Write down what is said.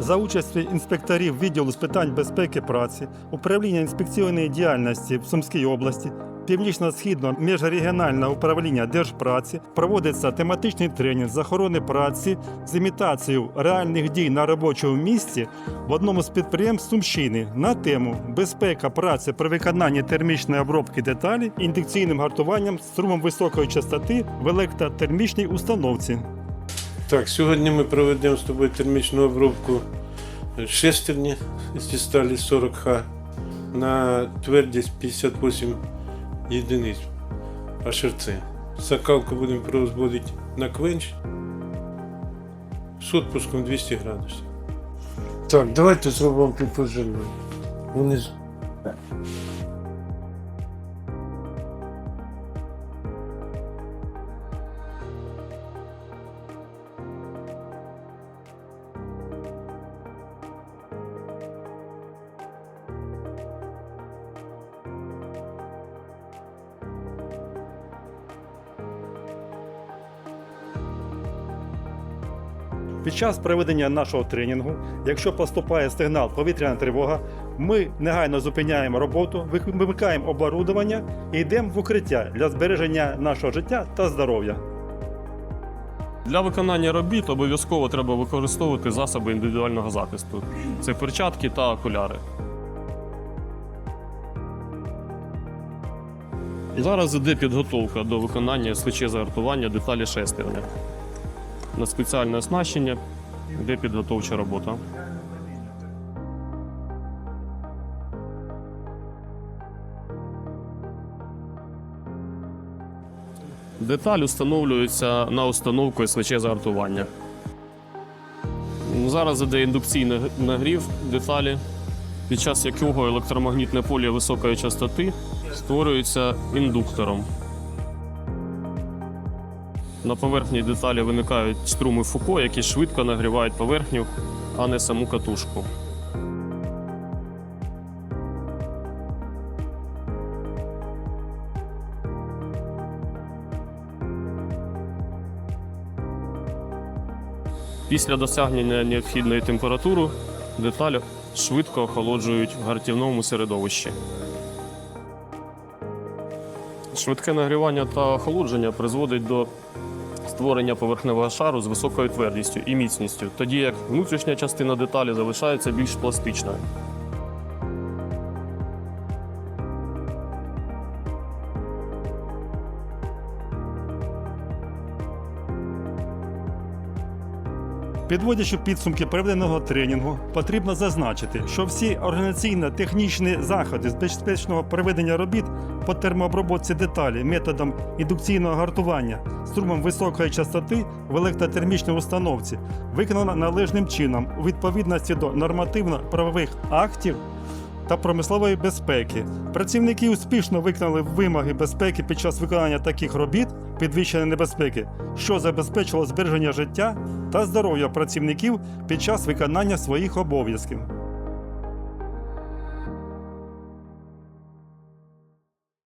за участі інспекторів відділу з питань безпеки праці, управління інспекційної діяльності в Сумській області, Північно-східного міжрегіонального управління Держпраці проводиться тематичний тренінг з охорони праці з імітацією реальних дій на робочому місці в одному з підприємств Сумщини на тему безпека праці при виконанні термічної обробки деталі індукційним гартуванням струмом високої частоти в електротермічній установці. Так, сьогодні ми проведемо з тобою термічну обробку шестерні зі сталі 40Х на твердість 58 єдиниць HRC. Закалку будемо проводити на квенч з відпуском 200 градусів. Так, давайте зробимо підпоживлення. Внизу. Під час проведення нашого тренінгу, якщо поступає сигнал повітряна тривога, ми негайно зупиняємо роботу, вимикаємо оборудовання і йдемо в укриття для збереження нашого життя та здоров'я. Для виконання робіт обов'язково треба використовувати засоби індивідуального захисту. Це перчатки та окуляри. Зараз іде підготовка до виконання СВЧ загартування деталі шестерня. На спеціальне оснащення йде підготовча робота. Деталь встановлюється на установку СВЧ загартування. Зараз іде індукційний нагрів деталі, під час якого електромагнітне поле високої частоти створюється індуктором. На поверхні деталі виникають струми Фуко, які швидко нагрівають поверхню, а не саму катушку. Після досягнення необхідної температури деталі швидко охолоджують в гартівному середовищі. Швидке нагрівання та охолодження призводить до створення поверхневого шару з високою твердістю і міцністю, тоді як внутрішня частина деталі залишається більш пластичною. Підводячи підсумки проведеного тренінгу, потрібно зазначити, що всі організаційно-технічні заходи з безпечного проведення робіт по термообробці деталі методом індукційного гартування струмом високої частоти в електротермічній установці виконано належним чином у відповідності до нормативно-правових актів та промислової безпеки. Працівники успішно виконали вимоги безпеки під час виконання таких робіт підвищеної небезпеки, що забезпечило збереження життя та здоров'я працівників під час виконання своїх обов'язків.